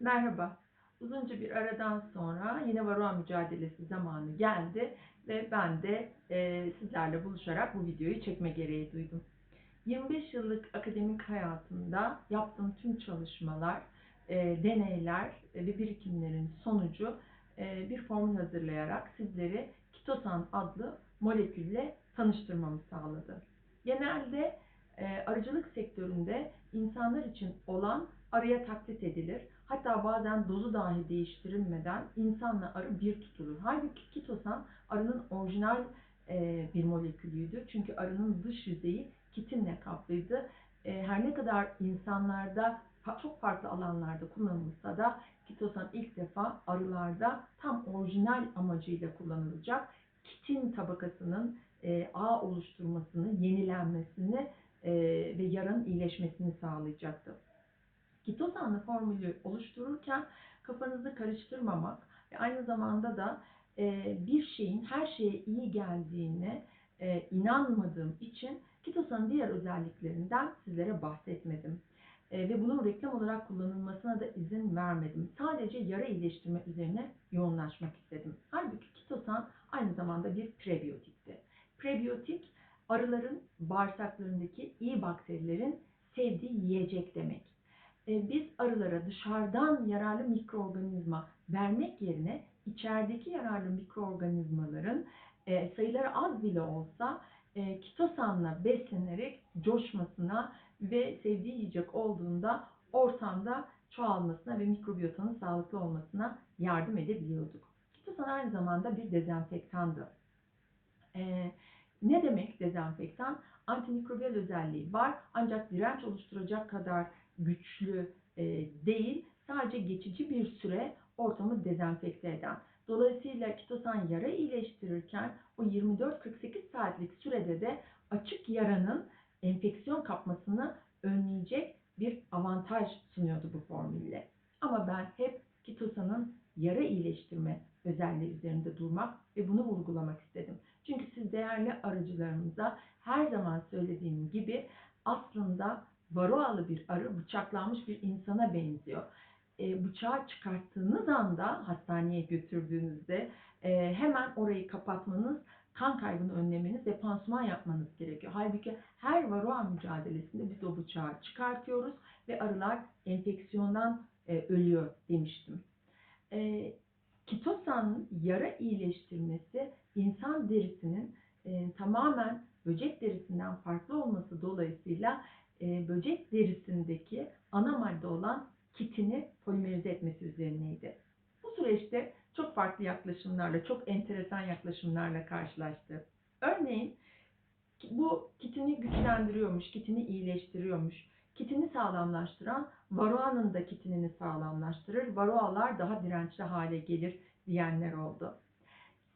Merhaba. Uzunca bir aradan sonra yine varroa mücadelesi zamanı geldi ve ben de e, sizlerle buluşarak bu videoyu çekme gereği duydum. 25 yıllık akademik hayatımda yaptığım tüm çalışmalar, e, deneyler ve birikimlerin sonucu e, bir formül hazırlayarak sizleri kitosan adlı molekülle tanıştırmamı sağladı. Genelde e, arıcılık sektöründe insanlar için olan arıya taklit edilir. Hatta bazen dozu dahi değiştirilmeden insanla arı bir tutulur. Halbuki kitosan arının orijinal e, bir molekülüydü. Çünkü arının dış yüzeyi kitinle kaplıydı. E, her ne kadar insanlarda çok farklı alanlarda kullanılsa da kitosan ilk defa arılarda tam orijinal amacıyla kullanılacak. Kitin tabakasının e, ağ oluşturmasını, yenilenmesini e, ve yaranın iyileşmesini sağlayacaktı. Kitosanlı formülü oluştururken kafanızı karıştırmamak ve aynı zamanda da e, bir şeyin her şeye iyi geldiğine e, inanmadığım için kitosanın diğer özelliklerinden sizlere bahsetmedim. E, ve bunun reklam olarak kullanılmasına da izin vermedim. Sadece yara iyileştirme üzerine yoğunlaşmak istedim. Halbuki kitosan aynı zamanda bir prebiyotikti. Prebiyotik arıların bağırsaklarındaki iyi bakterilerin sevdiği yiyecek demek. E, biz arılara dışarıdan yararlı mikroorganizma vermek yerine içerideki yararlı mikroorganizmaların e, sayıları az bile olsa e, kitosanla beslenerek coşmasına ve sevdiği yiyecek olduğunda ortamda çoğalmasına ve mikrobiyotanın sağlıklı olmasına yardım edebiliyorduk. Kitosan aynı zamanda bir dezenfektandı. Ne demek dezenfektan? Antimikrobiyal özelliği var ancak direnç oluşturacak kadar güçlü e, değil. Sadece geçici bir süre ortamı dezenfekte eden. Dolayısıyla kitosan yara iyileştirirken o 24-48 saatlik sürede de açık yaranın enfeksiyon kapmasını önleyecek bir avantaj sunuyordu bu formülle. Ama ben hep kitosanın yara iyileştirme özelliği üzerinde durmak ve bunu vurgulamak istedim. Çünkü siz değerli arıcılarımıza her zaman söylediğim gibi aslında varoalı bir arı bıçaklanmış bir insana benziyor. E, bıçağı çıkarttığınız anda hastaneye götürdüğünüzde e, hemen orayı kapatmanız, kan kaybını önlemeniz ve pansuman yapmanız gerekiyor. Halbuki her varoa mücadelesinde biz o bıçağı çıkartıyoruz ve arılar enfeksiyondan e, ölüyor demiştim. E, kitosanın yara iyileştirmesi insan derisinin e, tamamen böcek derisinden farklı olması dolayısıyla e, böcek derisindeki ana madde olan kitini polimerize etmesi üzerineydi. Bu süreçte çok farklı yaklaşımlarla, çok enteresan yaklaşımlarla karşılaştı. Örneğin bu kitini güçlendiriyormuş, kitini iyileştiriyormuş. Kitini sağlamlaştıran varoanın da kitinini sağlamlaştırır. Varoalar daha dirençli hale gelir diyenler oldu.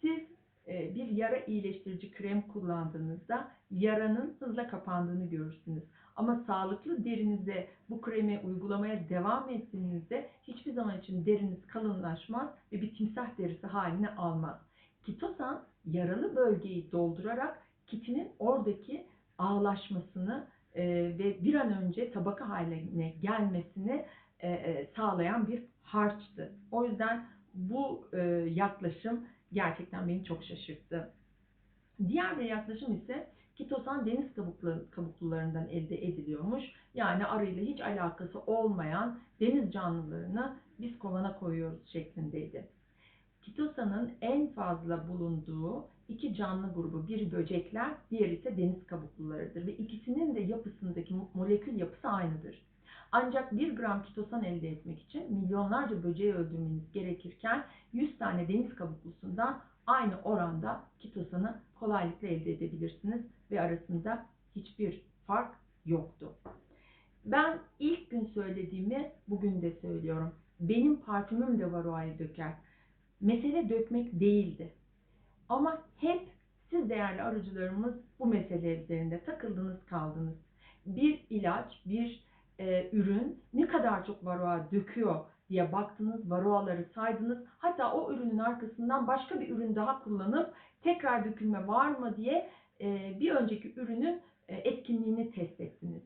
Siz e, bir yara iyileştirici krem kullandığınızda yaranın hızla kapandığını görürsünüz. Ama sağlıklı derinize bu kremi uygulamaya devam ettiğinizde hiçbir zaman için deriniz kalınlaşmaz ve bir timsah derisi halini almaz. Kitosan yaralı bölgeyi doldurarak kitinin oradaki ağlaşmasını e, ve bir an önce tabaka haline gelmesini e, e, sağlayan bir harçtı. O yüzden bu e, yaklaşım gerçekten beni çok şaşırttı. Diğer bir yaklaşım ise kitosan deniz kabuklu, kabuklularından elde ediliyormuş. Yani arıyla hiç alakası olmayan deniz canlılarını biz kovana koyuyoruz şeklindeydi. Kitosanın en fazla bulunduğu iki canlı grubu, biri böcekler, diğeri ise deniz kabuklularıdır ve ikisinin de yapısındaki molekül yapısı aynıdır. Ancak 1 gram kitosan elde etmek için milyonlarca böceği öldürmeniz gerekirken 100 tane deniz kabuklusundan aynı oranda kitosanı kolaylıkla elde edebilirsiniz ve arasında hiçbir fark yoktu. Ben ilk gün söylediğimi bugün de söylüyorum. Benim parfümüm de varoayı döker. Mesele dökmek değildi. Ama hep siz değerli arıcılarımız bu mesele üzerinde takıldınız kaldınız. Bir ilaç, bir e, ürün ne kadar çok varoa döküyor diye baktınız, varoaları saydınız. Hatta o ürünün arkasından başka bir ürün daha kullanıp tekrar dökülme var mı diye e, bir önceki ürünün e, etkinliğini test ettiniz.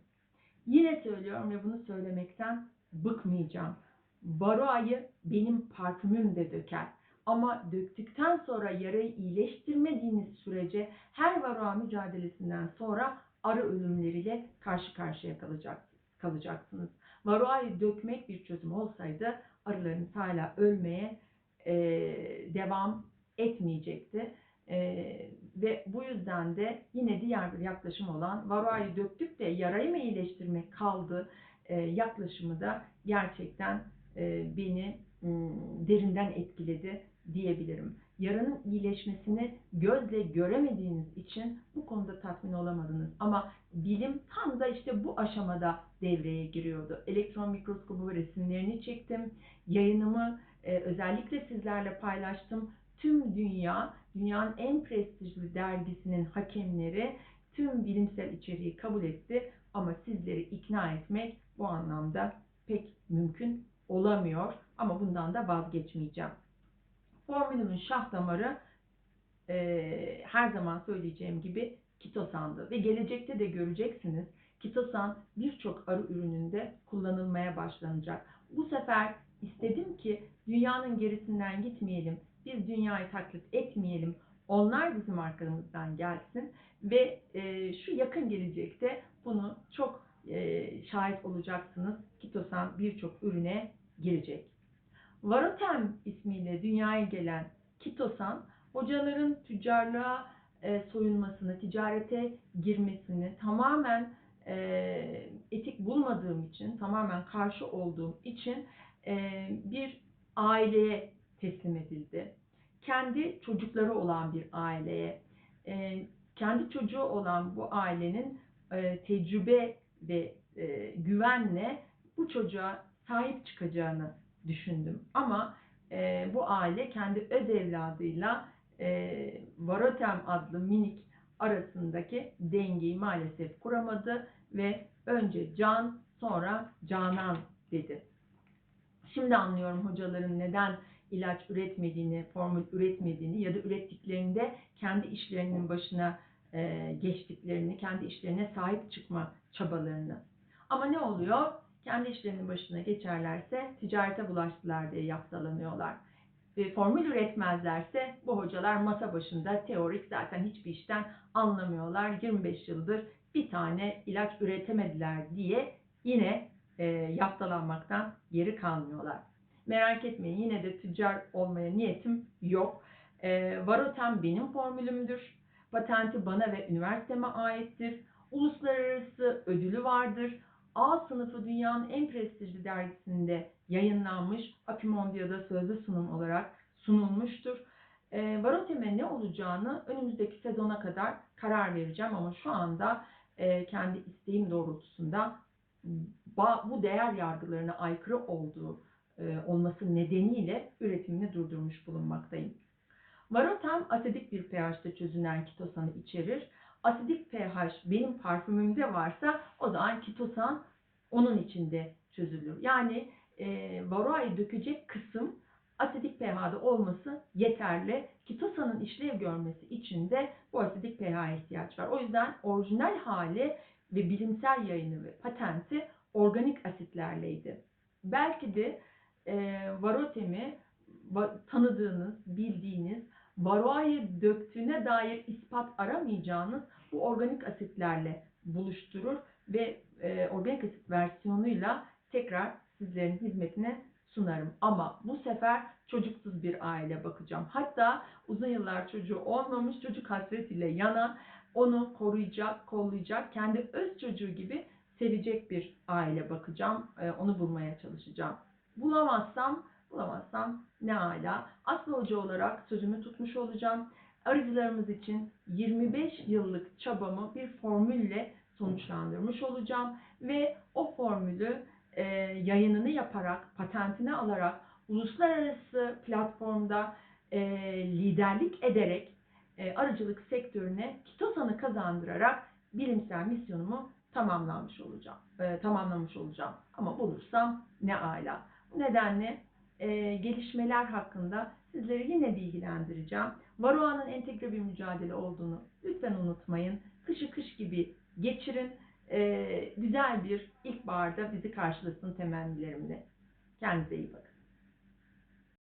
Yine söylüyorum ve bunu söylemekten bıkmayacağım. Varoa'yı benim parfümüm de döker. Ama döktükten sonra yarayı iyileştirmediğiniz sürece her varoa mücadelesinden sonra arı ölümleriyle karşı karşıya kalacak, kalacaksınız. Varoa'yı dökmek bir çözüm olsaydı arılarınız hala ölmeye e, devam etmeyecekti. E, ve bu yüzden de yine diğer bir yaklaşım olan varoa'yı döktük de yarayı mı iyileştirmek kaldı e, yaklaşımı da gerçekten e, beni m, derinden etkiledi diyebilirim. Yaranın iyileşmesini gözle göremediğiniz için bu konuda tatmin olamadınız. Ama bilim tam da işte bu aşamada devreye giriyordu. Elektron mikroskobu resimlerini çektim. Yayınımı e, özellikle sizlerle paylaştım. Tüm dünya, dünyanın en prestijli dergisinin hakemleri tüm bilimsel içeriği kabul etti. Ama sizleri ikna etmek bu anlamda pek mümkün olamıyor. Ama bundan da vazgeçmeyeceğim. Formülümün şah damarı e, her zaman söyleyeceğim gibi kitosandı. Ve gelecekte de göreceksiniz kitosan birçok arı ürününde kullanılmaya başlanacak. Bu sefer istedim ki dünyanın gerisinden gitmeyelim, biz dünyayı taklit etmeyelim, onlar bizim arkamızdan gelsin ve e, şu yakın gelecekte bunu çok e, şahit olacaksınız. Kitosan birçok ürüne girecek. Varotem ismiyle dünyaya gelen kitosan, hocaların tüccarlığa e, soyunmasını, ticarete girmesini tamamen e, etik bulmadığım için, tamamen karşı olduğum için e, bir aileye teslim edildi. Kendi çocukları olan bir aileye, e, kendi çocuğu olan bu ailenin e, tecrübe ve e, güvenle bu çocuğa sahip çıkacağını düşündüm. Ama e, bu aile kendi öz evladıyla e, Varotem adlı minik arasındaki dengeyi maalesef kuramadı ve önce Can sonra Canan dedi. Şimdi anlıyorum hocaların neden ilaç üretmediğini, formül üretmediğini ya da ürettiklerinde kendi işlerinin başına e, geçtiklerini, kendi işlerine sahip çıkma çabalarını. Ama ne oluyor? Kendi işlerinin başına geçerlerse ticarete bulaştılar diye yaptalanıyorlar. E, formül üretmezlerse bu hocalar masa başında teorik zaten hiçbir işten anlamıyorlar. 25 yıldır bir tane ilaç üretemediler diye yine e, yaptalanmaktan geri kalmıyorlar. Merak etmeyin yine de tüccar olmaya niyetim yok. E, Varotem benim formülümdür. Patenti bana ve üniversiteme aittir. Uluslararası ödülü vardır. A sınıfı dünyanın en prestijli dergisinde yayınlanmış. Apimondia'da sözlü sunum olarak sunulmuştur. E, Varotem'e ne olacağını önümüzdeki sezona kadar karar vereceğim ama şu anda e, kendi isteğim doğrultusunda bu değer yargılarına aykırı olduğu e, olması nedeniyle üretimini durdurmuş bulunmaktayım. Varotem asidik bir pH'te çözünen kitosanı içerir. Asidik pH benim parfümümde varsa o zaman kitosan onun içinde çözülür. Yani e, varoayı dökecek kısım asidik pH'de olması yeterli. Kitosanın işlev görmesi için de bu asidik pH'ye ihtiyaç var. O yüzden orijinal hali ve bilimsel yayını ve patenti organik asitlerleydi. Belki de e, varotemi tanıdığınız, bildiğiniz, varoayı döktüğüne dair ispat aramayacağınız bu organik asitlerle buluşturur ve e, organik asit versiyonuyla tekrar sizlerin hizmetine sunarım. Ama bu sefer çocuksuz bir aile bakacağım. Hatta uzun yıllar çocuğu olmamış çocuk hasretiyle yanan, onu koruyacak, kollayacak, kendi öz çocuğu gibi sevecek bir aile bakacağım. E, onu bulmaya çalışacağım. Bulamazsam, bulamazsam ne hala. Aslı hoca olarak sözümü tutmuş olacağım. Arıcılarımız için 25 yıllık çabamı bir formülle sonuçlandırmış olacağım ve o formülü e, yayınını yaparak, patentini alarak uluslararası platformda e, liderlik ederek e, arıcılık sektörüne kitosanı kazandırarak bilimsel misyonumu tamamlamış olacağım. E, tamamlamış olacağım. Ama bulursam ne ala. Bu nedenle e, gelişmeler hakkında sizleri yine bilgilendireceğim. Varoa'nın entegre bir mücadele olduğunu lütfen unutmayın. Kışı kış gibi geçirin. E, güzel bir ilkbaharda bizi karşılasın temennilerimle. Kendinize iyi bakın.